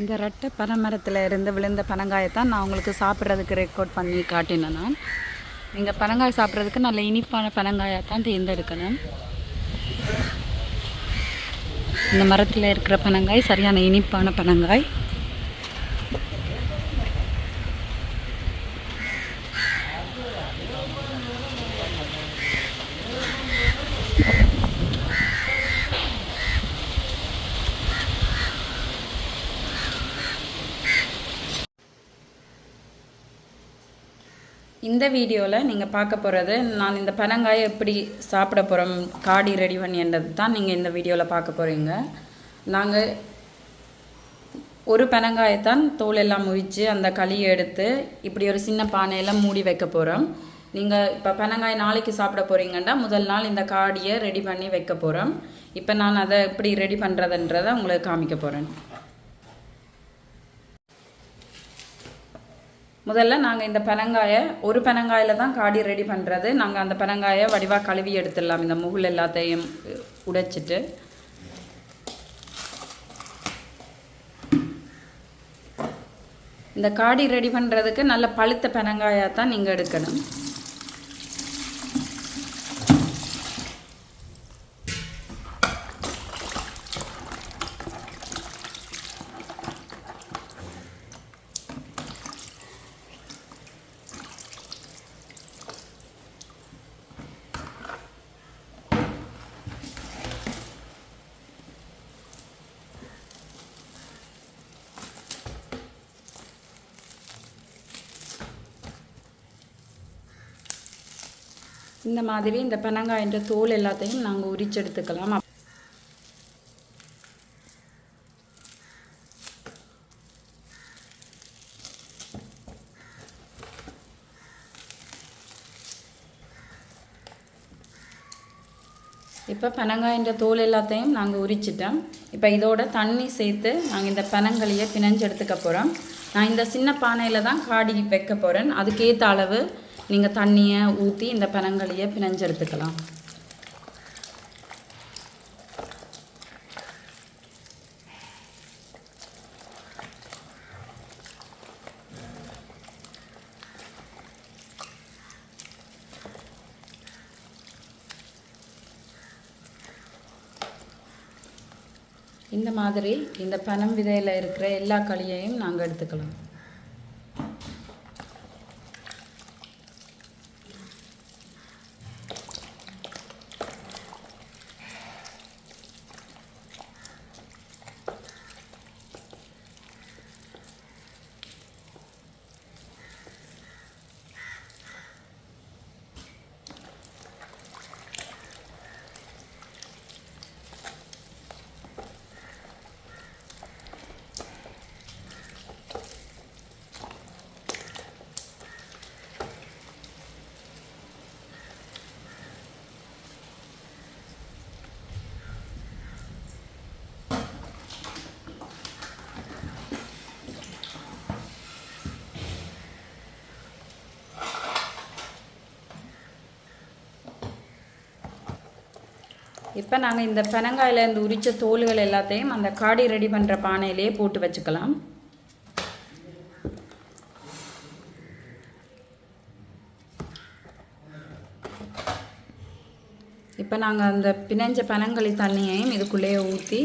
இந்த ரெட்டை பனைமரத்தில் இருந்து விழுந்த பனங்காயத்தான் நான் உங்களுக்கு சாப்பிட்றதுக்கு ரெக்கார்ட் பண்ணி காட்டினேன் நான். நீங்கள் பனங்காய் சாப்பிட்றதுக்கு நல்ல இனிப்பான பனங்காயாக தான் தேர்ந்தெடுக்கணும். இந்த மரத்தில் இருக்கிற பனங்காய் சரியான இனிப்பான பனங்காய். இந்த வீடியோவில் நீங்கள் பார்க்க போகிறது நான் இந்த பனங்காயை எப்படி சாப்பிட போகிறோம் காடி ரெடி பண்ணின்றது தான் நீங்கள் இந்த வீடியோவில் பார்க்க போகிறீங்க நாங்கள் ஒரு பனங்காயத்தான் தோல் எல்லாம் முறித்து அந்த களியை எடுத்து இப்படி ஒரு சின்ன பானையில் மூடி வைக்க போகிறோம் நீங்கள் இப்போ பனங்காய் நாளைக்கு சாப்பிட போகிறீங்கன்னா முதல் நாள் இந்த காடியை ரெடி பண்ணி வைக்க போகிறோம் இப்போ நான் அதை எப்படி ரெடி பண்ணுறதுன்றதை உங்களுக்கு காமிக்க போகிறேன் முதல்ல நாங்கள் இந்த பனங்காயை ஒரு பனங்காயில் தான் காடி ரெடி பண்ணுறது நாங்கள் அந்த பனங்காயை வடிவாக கழுவி எடுத்துடலாம். இந்த முகுல் எல்லாத்தையும் உடைச்சிட்டு. இந்த காடி ரெடி பண்ணுறதுக்கு நல்ல பழுத்த பனங்காயாக தான் நீங்கள் எடுக்கணும். இந்த மாதிரி இந்த பனங்காயின்ற தோல் எல்லாத்தையும் நாங்கள் உரிச்சு எடுத்துக்கலாம் இப்போ பனங்காயின்ற தோல் எல்லாத்தையும் நாங்கள் உரிச்சிட்டோம். இப்போ இதோட தண்ணி சேர்த்து நாங்கள் இந்த பனங்களையே பிணைஞ்சு எடுத்துக்க போகிறோம் நான் இந்த சின்ன பானையில் தான் காடி வைக்க போகிறேன் அதுக்கேற்ற அளவு நீங்கள் தண்ணியை ஊற்றி இந்த பனங்களையே பிணைஞ்செடுத்துக்கலாம் இந்த மாதிரி இந்த பனம் விதையில் இருக்கிற எல்லா களியையும் நாங்கள் எடுத்துக்கலாம். இப்போ நாங்கள் இந்த பனங்காயிலேருந்து உரித்த தோல்கள் எல்லாத்தையும் அந்த காடி ரெடி பண்ணுற பானையிலேயே போட்டு வச்சுக்கலாம். இப்போ நாங்கள் அந்த பிணைஞ்ச பனங்களி தண்ணியையும் இதுக்குள்ளேயே ஊற்றி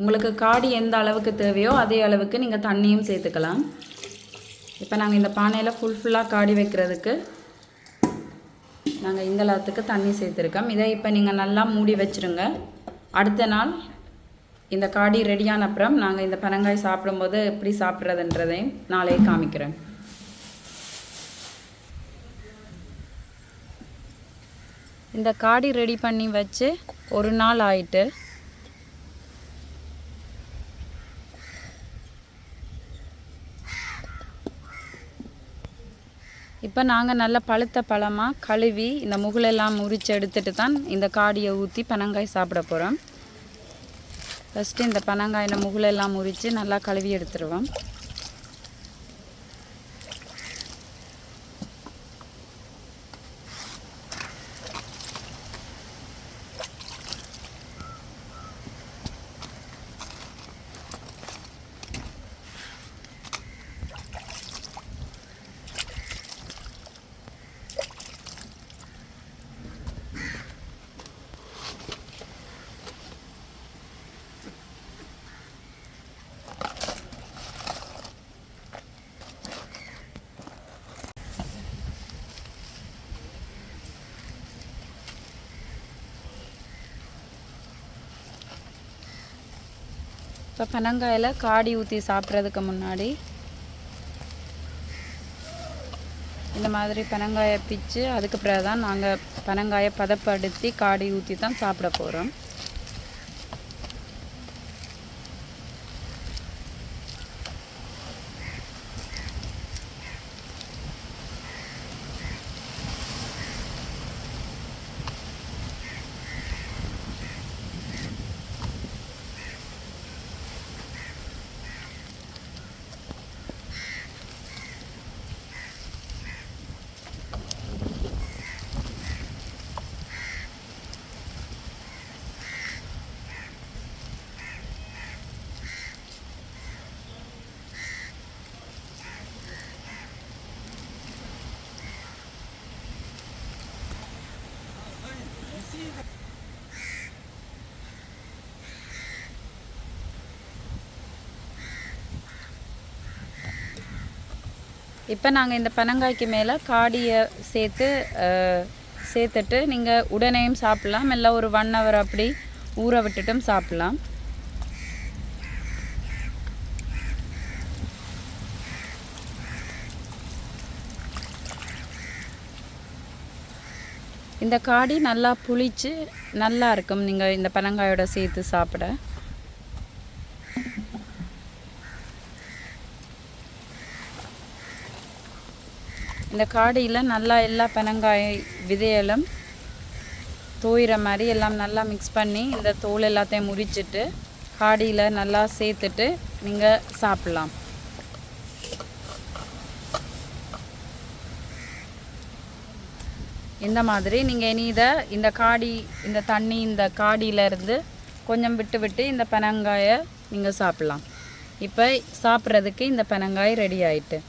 உங்களுக்கு காடி எந்த அளவுக்கு தேவையோ அதே அளவுக்கு நீங்கள் தண்ணியும் சேர்த்துக்கலாம். இப்போ நாங்கள் இந்த பானையில் ஃபுல் ஃபுல்லாக காடி வைக்கிறதுக்கு நாங்கள் இந்த லாத்துக்கு தண்ணி சேர்த்துருக்கோம். இதை இப்போ நீங்கள் நல்லா மூடி வச்சுருங்க. அடுத்த நாள் இந்த காடி ரெடியான அப்புறம் நாங்கள் இந்த பனங்காய் சாப்பிடும்போது எப்படி சாப்பிட்றதுன்றதையும் நாளையே காமிக்கிறேன். இந்த காடி ரெடி பண்ணி வச்சு ஒரு நாள் ஆயிட்டு இப்போ நாங்கள் நல்ல பழுத்த பழமாக கழுவி இந்த முகுலெல்லாம் முறித்து எடுத்துட்டு தான் இந்த காடியை ஊற்றி பனங்காய் சாப்பிட போகிறோம் ஃபஸ்ட்டு இந்த பனங்காயில் முகுலெல்லாம் முறித்து நல்லா கழுவி எடுத்துருவோம். இப்போ பனங்காயில் காடி ஊற்றி சாப்பிட்றதுக்கு முன்னாடி இந்த மாதிரி பனங்காயை பிச்சு அதுக்கு பிறகு தான் நாங்கள் பனங்காயை பதப்படுத்தி காடி ஊற்றி தான் சாப்பிட போகிறோம் இப்போ நாங்கள் இந்த பனங்காய்க்கு மேலே காடியை சேர்த்து சேர்த்துட்டு நீங்கள் உடனேயும் சாப்பிட்லாம். இல்லை ஒரு ஒன் ஹவர் அப்படி ஊற விட்டுட்டும் சாப்பிட்லாம். இந்த காடி நல்லா புளிச்சு நல்லா இருக்கும். நீங்கள் இந்த பனங்காயோட சேர்த்து சாப்பிட. இந்த காடியில் நல்லா எல்லா பெனங்காய் விதைகளும் தோயிற மாதிரி எல்லாம் நல்லா மிக்ஸ் பண்ணி இந்த தோல் எல்லாத்தையும் முறிச்சிட்டு காடியில் நல்லா சேர்த்துட்டு நீங்கள் சாப்பிட்லாம். இந்த மாதிரி நீங்கள் இனி இதை இந்த காடி இந்த தண்ணி இந்த காடியிலேருந்து கொஞ்சம் விட்டு விட்டு இந்த பனங்காயை நீங்கள் சாப்பிட்லாம். இப்போ சாப்பிட்றதுக்கு இந்த பனங்காய் ரெடி ஆயிட்டு.